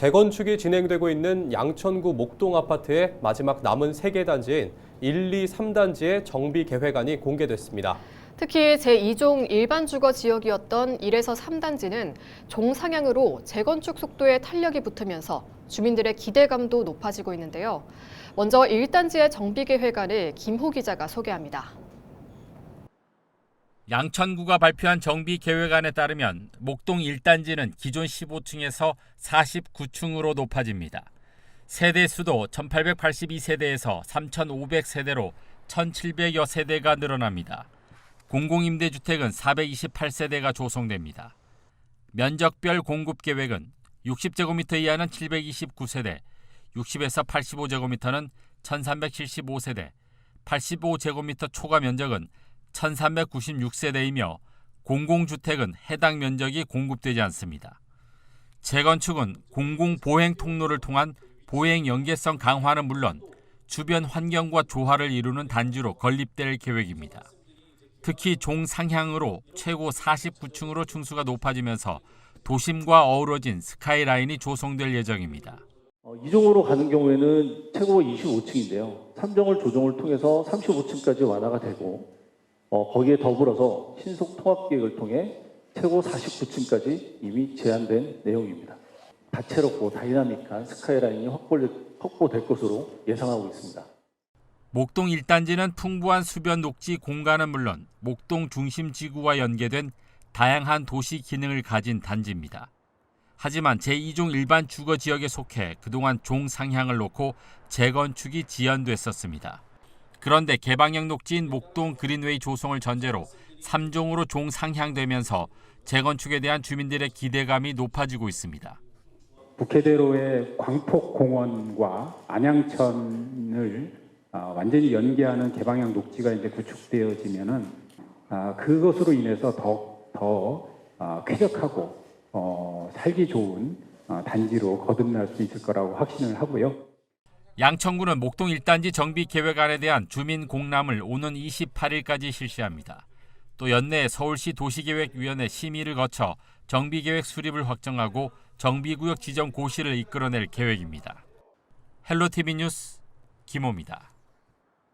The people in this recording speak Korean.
재건축이 진행되고 있는 양천구 목동 아파트의 마지막 남은 세개 단지인 1, 2, 3단지의 정비 계획안이 공개됐습니다. 특히 제2종 일반 주거 지역이었던 1에서 3단지는 종상향으로 재건축 속도에 탄력이 붙으면서 주민들의 기대감도 높아지고 있는데요. 먼저 1단지의 정비 계획안을 김호 기자가 소개합니다. 양천구가 발표한 정비 계획안에 따르면 목동 1단지는 기존 15층에서 49층으로 높아집니다. 세대 수도 1882세대에서 3500세대로 1700여 세대가 늘어납니다. 공공임대주택은 428세대가 조성됩니다. 면적별 공급 계획은 60제곱미터 이하는 729세대, 60에서 85제곱미터는 1375세대, 85제곱미터 초과 면적은 1396세대이며 공공주택은 해당 면적이 공급되지 않습니다. 재건축은 공공보행 통로를 통한 보행 연계성 강화는 물론 주변 환경과 조화를 이루는 단지로 건립될 계획입니다. 특히 종상향으로 최고 49층으로 층수가 높아지면서 도심과 어우러진 스카이라인이 조성될 예정입니다. 어, 2종으로 가는 경우에는 최고 25층인데요. 3종을 조정을 통해서 35층까지 완화가 되고 어, 거기에 더불어서 신속 통합 계획을 통해 최고 49층까지 이미 제한된 내용입니다. 다채롭고 다이나믹한 스카이라인이 확보될, 것으로 예상하고 있습니다. 목동 1단지는 풍부한 수변 녹지 공간은 물론 목동 중심 지구와 연계된 다양한 도시 기능을 가진 단지입니다. 하지만 제2종 일반 주거 지역에 속해 그동안 종상향을 놓고 재건축이 지연됐었습니다. 그런데 개방형 녹지인 목동 그린웨이 조성을 전제로 3종으로 종 상향되면서 재건축에 대한 주민들의 기대감이 높아지고 있습니다. 북해대로의 광폭공원과 안양천을 아, 완전히 연계하는 개방형 녹지가 이제 구축되어지면은 아, 그것으로 인해서 더더 아, 쾌적하고 어, 살기 좋은 아, 단지로 거듭날 수 있을 거라고 확신을 하고요. 양천구는 목동 1단지 정비 계획안에 대한 주민 공람을 오는 28일까지 실시합니다. 또 연내 서울시 도시계획위원회 심의를 거쳐 정비계획 수립을 확정하고 정비구역 지정 고시를 이끌어낼 계획입니다. 헬로티비 뉴스 김호입니다.